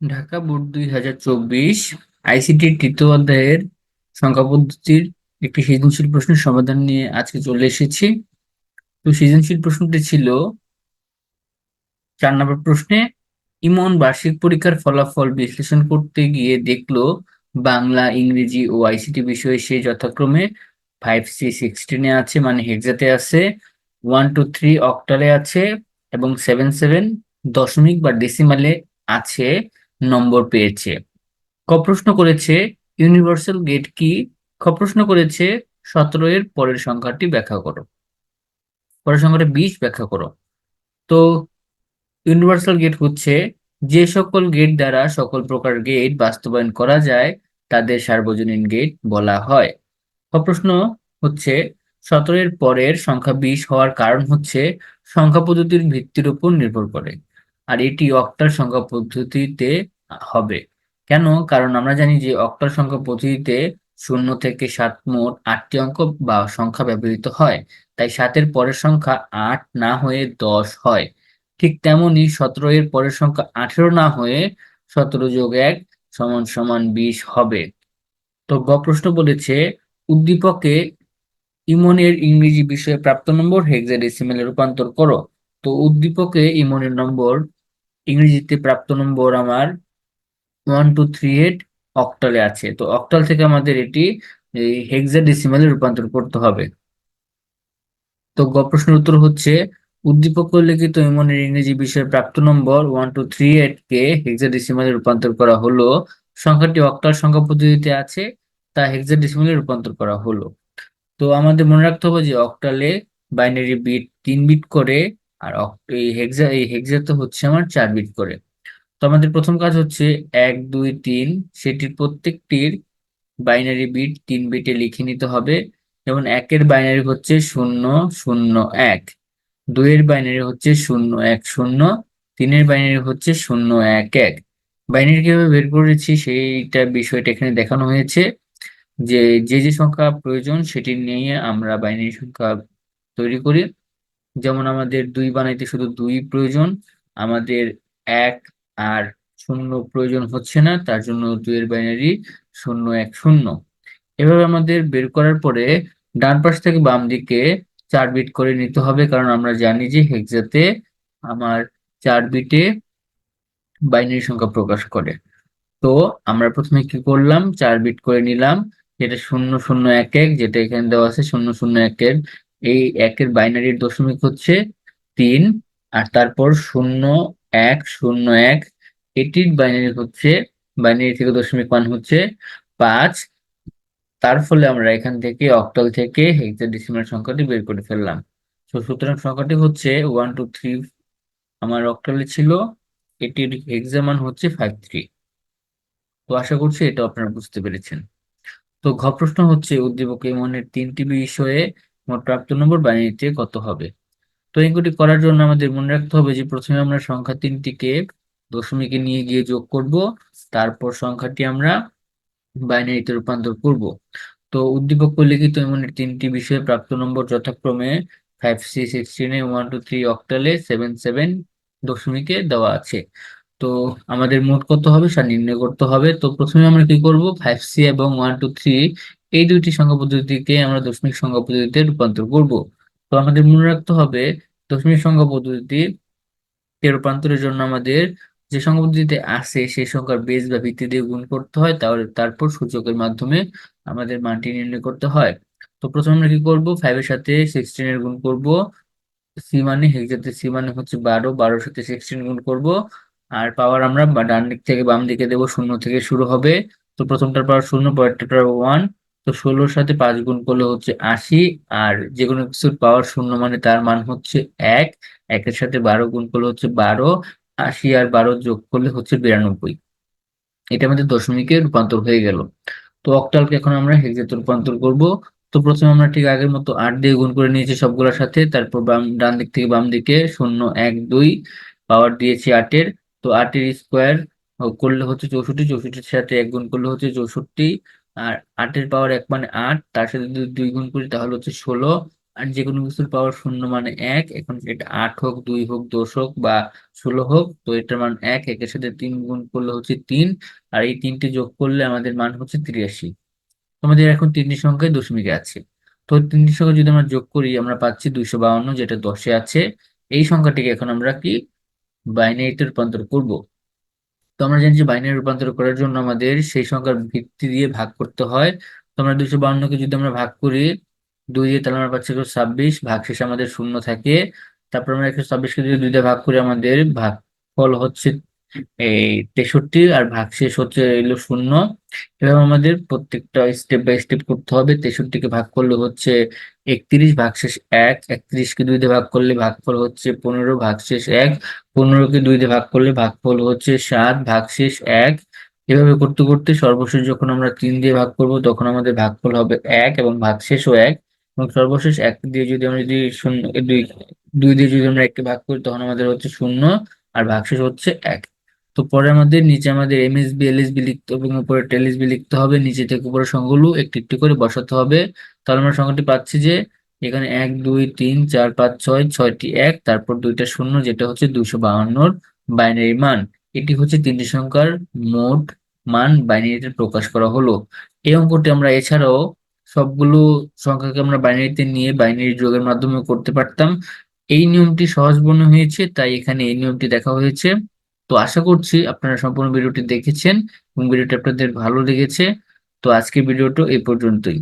Dhaka board দুই হাজার চব্বিশ আইসিটির তৃতীয় অধ্যায়ের সংখ্যা পদ্ধতির একটি সৃজনশীল প্রশ্নের সমাধান নিয়ে আজকে চলে এসেছি। তো সৃজনশীল প্রশ্নটি ছিল চার নম্বর প্রশ্নে, ইমন বার্ষিক পরীক্ষার ফলাফল বিশ্লেষণ করতে গিয়ে দেখল বাংলা, ইংরেজি ও আইসিটি বিষয়ে সে যথাক্রমে ফাইভ সি সিক্সটিনে আছে মানে হেক্সাতে আছে ওয়ান টু থ্রি অক্টালে আছে এবং সেভেন সেভেন দশমিক বা ডেসিমালে আছে। নম্বর পেয়েছে। ক প্রশ্ন করেছে ইউনিভার্সাল গেট কি? খ প্রশ্ন করেছে, সতেরো এর পরের সংখ্যাটি ব্যাখ্যা করো। পরের সংখ্যাটা বিশ ব্যাখ্যা করো। তো ইউনিভার্সাল গেট হচ্ছে, যে সকল গেট দ্বারা সকল প্রকার গেট বাস্তবায়ন করা যায়, তাদের সার্বজনীন গেট বলা হয়। প্রশ্ন হচ্ছে, সতেরো এর পরের সংখ্যা বিশ হওয়ার কারণ হচ্ছে, সংখ্যা পদ্ধতির ভিত্তির উপর নির্ভর করে। আর এটি অক্টাল সংখ্যা পদ্ধতিতে হবে। কেন? কারণ আমরা জানি যে অক্টাল সংখ্যা পদ্ধতিতে শূন্য থেকে সাত মোট আটটি অঙ্ক বা সংখ্যা ব্যবহৃত হয়। তাই সাতের পরের সংখ্যা আট না হয়ে দশ হয়। ঠিক তেমনি সতেরো এর পরের সংখ্যা আঠেরো না হয়ে সতেরো যোগ এক সমান সমান বিশ হবে। তো গ প্রশ্ন বলেছে, উদ্দীপকে ইমনের ইংরেজি বিষয়ে প্রাপ্ত নম্বর হেক্সাডেসিমেলে রূপান্তর করো। তো উদ্দীপকে ইমনের নম্বর ইংরেজিতে প্রাপ্ত নম্বর আমার ওয়ান টু থ্রি এইট অক্টালে আছে। তো অক্টাল থেকে আমাদের এটি হেক্সাডেসিমালে রূপান্তর করতে হবে। তো গ প্রশ্নের উত্তর হচ্ছে, উদ্দীপক লিখিত ইমনের ইংরেজি বিষয়ে প্রাপ্ত নম্বর ওয়ান টু থ্রি এইট কে হেক্সাডেসিমালে রূপান্তর করা হলো। সংখ্যাটি অক্টাল সংখ্যা পদ্ধতিতে আছে, তা হেক্সাডেসিমালে রূপান্তর করা হলো। তো আমাদের মনে রাখতে হবে যে অক্টালে বাইনারি বিট তিন বিট করে আর এই হেক্সা এই হেক্সা তো হচ্ছে আমার চার বিট করে। তো আমাদের প্রথম কাজ হচ্ছে এক, দুই, তিন, সেটির প্রত্যেকটির বাইনারি বিট তিন বিটে লিখে নিতে হবে। যেমন একের বাইনারি হচ্ছে শূন্য শূন্য, এক। দুইয়ের বাইনারি হচ্ছে শূন্য, এক, শূন্য। তিনের বাইনারি হচ্ছে শূন্য, এক এক। বাইনারি কীভাবে বের করেছি? সেইটা বিষয়টা এখানে দেখানো হয়েছে। যে যে যে সংখ্যা প্রয়োজন সেটি নিয়ে আমরা বাইনারি সংখ্যা তৈরি করি। যেমন আমাদের দুই বানাইতে শুধু দুই প্রয়োজন, আমাদের এক আর শূন্য প্রয়োজন হচ্ছে না, তার জন্য দুইয়ের বাইনারি শূন্য এক শূন্য। এভাবে আমাদের বের করার পরে ডান পাশ থেকে বাম দিকে চার বিট করে নিতে হবে, কারণ আমরা জানি যে হেক্সাতে আমার চার বিটে বাইনারি সংখ্যা প্রকাশ করে। তো আমরা প্রথমে কি করলাম? চার বিট করে নিলাম, যেটা শূন্য শূন্য এক এক, যেটা এখানে দেওয়া আছে শূন্য শূন্য এক এক এই একের বাইনারির দশমিক হচ্ছে তিন, আর তারপর শূন্য, এক শূন্য, এক, এটির বাইনারি হচ্ছে, বাইনারি থেকে দশমিক মান হচ্ছে পাঁচ। তার ফলে আমরা এখান থেকে অক্টাল থেকে হেক্সাডেসিমাল সংখ্যাটি বের করে ফেললাম। তো সুতরাং সংখ্যাটি হচ্ছে ওয়ান টু থ্রি আমার অক্টালে ছিল, এটির হেক্সা মান হচ্ছে ফাইভ থ্রি তো আশা করছি এটা আপনারা বুঝতে পেরেছেন। তো ঘ প্রশ্ন হচ্ছে, উদ্দীপক মনের তিনটি বিষয়ে মোট প্রাপ্ত নম্বর বাইনারিতে কত হবে? তো এগুলি করার জন্য আমাদের মনে রাখতে হবে যে প্রথমে আমরা সংখ্যা তিনটিকে দশমিকে নিয়ে গিয়ে যোগ করব, তারপর সংখ্যাটি আমরা বাইনারিতে রূপান্তর করব। তো উদ্দীপক লিখিত এমনের তিনটি বিষয়ে প্রাপ্ত নম্বর যথাক্রমে ফাইভ সি সিক্সটিনে ওয়ান টু থ্রি অক্টালে সেভেন সেভেন দশমিকে দেওয়া আছে। তো আমাদের মোট কত হবে? সেটা নির্ণয় করতে হবে। তো প্রথমে আমরা কি করব? ফাইভ সি এবং ওয়ান টু থ্রি এই দুইটি সংখ্যা পদ্ধতিকে আমরা দশমিক সংখ্যা পদ্ধতিতে রূপান্তর করব। তো আমাদের মনে রাখতে হবে, দশমিক সংখ্যা পদ্ধতি রূপান্তরের জন্য আমাদের যে সংখ্যা পদ্ধতিতে আছে সেই সংখ্যার বেস বা ভিত্তি দিয়ে গুণ করতে হয়, তাহলে তারপর সূচকের মাধ্যমে আমাদের মানটি নির্ণয় করতে হয়। তো প্রথমে আমরা কি করব? ফাইভ এর সাথে সিক্সটিন এর গুণ করব। সি মানে হেক্সাতে সি মানে হচ্ছে বারো, বারোর সাথে সিক্সটিন গুণ করব। আর পাওয়ার আমরা ডান দিক থেকে বাম দিকে দেব, শূন্য থেকে শুরু হবে। তো প্রথমটার পাওয়ার শূন্য, পরেরটার পাওয়ার ওয়ান তো ষোলোর সাথে পাঁচ গুণ করলে হচ্ছে আশি, আর যে কোনো কিছুর পাওয়ার শূন্য মানে তার মান হচ্ছে এক। একের সাথে বারো গুণ করলে হচ্ছে বারো, আশি আর বারো যোগ করলে হচ্ছে বিরানব্বই। এটা আমাদের দশমিকে রূপান্তর হয়ে গেল। তো অক্টালকে এখন আমরা হেক্সাতে রূপান্তর করব। তো প্রথমে আমরা ঠিক আগের মতো আট দিয়ে গুণ করে নিয়েছি সবগুলোর সাথে। তারপর বাম, ডান দিক থেকে বাম দিকে শূন্য, এক, দুই পাওয়ার দিয়েছি আটের। তো আটের স্কোয়ার করলে হচ্ছে চৌষট্টি, চৌষট্টির সাথে এক গুণ করলে হচ্ছে চৌষট্টি। আর আটের পাওয়ার এক মানে আট, তার সাথে যদি দুই গুণ করি তাহলে হচ্ছে ষোলো। আর যে কোনো কিছুর পাওয়ার শূন্য মানে এক, এখন এটা আট হোক, দুই হোক, দশ হোক বা ষোলো হোক, তো এটার মান এক, একের সাথে তিন গুণ করলে হচ্ছে তিন, আর এই তিনটি যোগ করলে আমাদের মান হচ্ছে তিরাশি। আমাদের এখন তিনটি সংখ্যায় দশমিকে আছে। তো তিনটি সংখ্যা যদি আমরা যোগ করি, আমরা পাচ্ছি দুইশো বাউন্ন, যেটা দশে আছে। এই সংখ্যাটিকে এখন আমরা কি? বাইনারিতে রূপান্তর করব। তো আমরা জানি যে বাইনারি রূপান্তর করার জন্য আমাদের সেই সংখ্যার ভিত্তি দিয়ে ভাগ করতে হয়। তো আমরা দুইশো বাউন্নকে যদি আমরা ভাগ করি, দুই দিয়ে তাহলে আমরা পাচ্ছি ছাব্বিশ ভাগ শেষে আমাদের শূন্য থাকে। তারপর আমরা একশো ছাব্বিশকে যদি দুই দিয়ে ভাগ করি, আমাদের ভাগ ফল হচ্ছে এই তেষট্টি আর ভাগশেষ হচ্ছে এলো শূন্য। এভাবে আমাদের প্রত্যেকটা স্টেপ বাই স্টেপ করতে হবে। তেষট্টিকে ভাগ করলে হচ্ছে একত্রিশ, ভাগশেষ এক। একত্রিশকে দুই দিয়ে ভাগ করলে ভাগফল হচ্ছে পনেরো, ভাগশেষ এক। পনেরোকে দুই দিয়ে ভাগ করলে ভাগফল হচ্ছে সাত, ভাগশেষ এক। এভাবে করতে করতে সর্বশেষ যখন আমরা তিন দিয়ে ভাগ করব, তখন আমাদের ভাগফল হবে এক এবং ভাগশেষও এক। এবং সর্বশেষ এক দিয়ে যদি আমরা যদি শূন্য, দুই দুই দিয়ে যদি আমরা এককে ভাগ করি, তখন আমাদের হচ্ছে শূন্য আর ভাগশেষ হচ্ছে এক। তো পরে আমাদের নিচে আমাদের এমএসবি এলএসবি লিখতে হবে, এবং উপরে টেলএসবি লিখতে হবে, নিচে থেকে উপরে সংখ্যাগুলো একটি একটি করে বসাতে হবে। তাহলে আমরা সংখ্যাটি পাচ্ছি যে এখানে এক, দুই, তিন, চার, পাঁচ, ছয়, ছয়টি এক, তারপর দুইটা শূন্য, যেটা হচ্ছে দুইশো বাহান্নর বাইনারি মান। এটি হচ্ছে তিনটি সংখ্যার মোট মান বাইনারিতে প্রকাশ করা হলো। এই অঙ্কটি আমরা এছাড়াও সবগুলো সংখ্যাকে আমরা বাইনারিতে নিয়ে বাইনারি যোগের মাধ্যমে করতে পারতাম। এই নিয়মটি সহজ মনে হয়েছে, তাই এখানে এই নিয়মটি দেখা হয়েছে। তো আশা করছি আপনারা সম্পূর্ণ ভিডিওটি দেখেছেন এবং ভিডিওটি আপনাদের ভালো লেগেছে। তো আজকের ভিডিওটা এই পর্যন্তই।